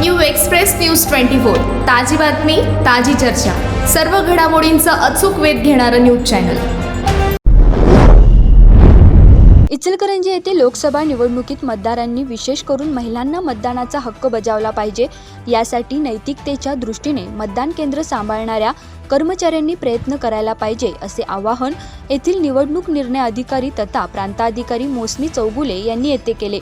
New express news twenty four. ताजी बातमी ताजी चर्चा. सर्व घडामोडींचा अचूक वेध घेणारं न्यूज चॅनल. इचलकरंजी येथे लोकसभा निवडणुकीत मतदारांनी विशेष करून महिलांना मतदानाचा हक्क बजावला पाहिजे. यासाठी नैतिकतेच्या दृष्टीने मतदान केंद्र सांभाळणाऱ्या कर्मचाऱ्यांनी प्रयत्न करायला पाहिजे असे आवाहन येथील निवडणूक निर्णय अधिकारी तथा प्रांताधिकारी मोसमी चौगुले यांनी येथे केले.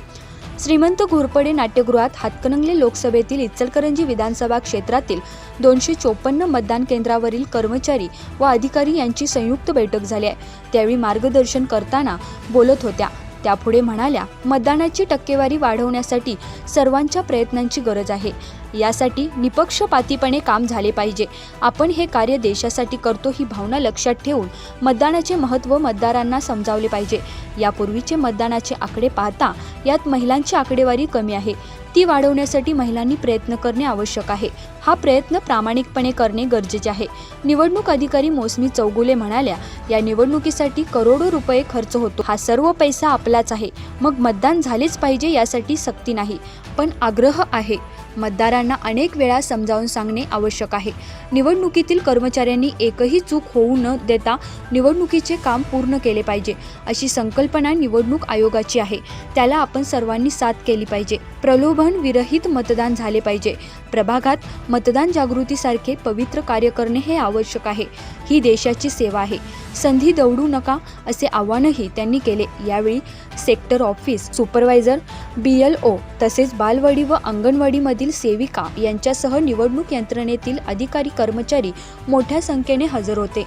श्रीमंत घोरपडे नाट्यगृहात हातकणंगले लोकसभेतील इचलकरंजी विधानसभा क्षेत्रातील दोनशे चोपन्न मतदान केंद्रावरील कर्मचारी व अधिकारी यांची संयुक्त बैठक झाली आहे. त्यावेळी मार्गदर्शन करताना बोलत होत्या. त्यापुढे म्हणाल्या मतदानाची टक्केवारी वाढवण्यासाठी सर्वांच्या प्रयत्नांची गरज आहे. यासाठी निपक्षपातीपणे काम झाले पाहिजे. आपण हे कार्य देशासाठी करतो ही भावना लक्षात ठेवून मतदानाचे महत्त्व मतदारांना समजावले पाहिजे. यापूर्वीचे मतदानाचे आकडे पाहता यात महिलांची आकडेवारी कमी आहे. ती वाढवण्यासाठी महिलांनी प्रयत्न करणे आवश्यक आहे. हा प्रयत्न प्रामाणिकपणे करणे गरजेचे आहे. निवडणूक अधिकारी मोसमी चौगुले म्हणाल्या या निवडणुकीसाठी करोडो रुपये खर्च होतो. हा सर्व पैसा आपलाच आहे. मग मतदान झालेच पाहिजे यासाठी सक्ती नाही. पण आग्रह आहे. मतदारांना अनेक वेळा समजावून सांगणे आवश्यक आहे. निवडणुकीतील कर्मचाऱ्यांनी एकही चूक होऊ न देता निवडणुकीचे काम पूर्ण केले पाहिजे अशी संकल्पना निवडणूक आयोगाची आहे. त्याला आपण सर्वांनी साथ केली पाहिजे. प्रलोभन विरहित मतदान झाले पाहिजे. प्रभागात मतदान जागृतीसारखे पवित्र कार्य करणे हे आवश्यक आहे. ही देशाची सेवा आहे. संधी दौडू नका असे आवाहनही त्यांनी केले. यावेळी sector office supervisor B L O तसेच बालवाडी व अंगणवाडीमधील सेविका यांच्यासह निवडणूक यंत्रणेतील अधिकारी कर्मचारी मोठ्या संख्येने हजर होते.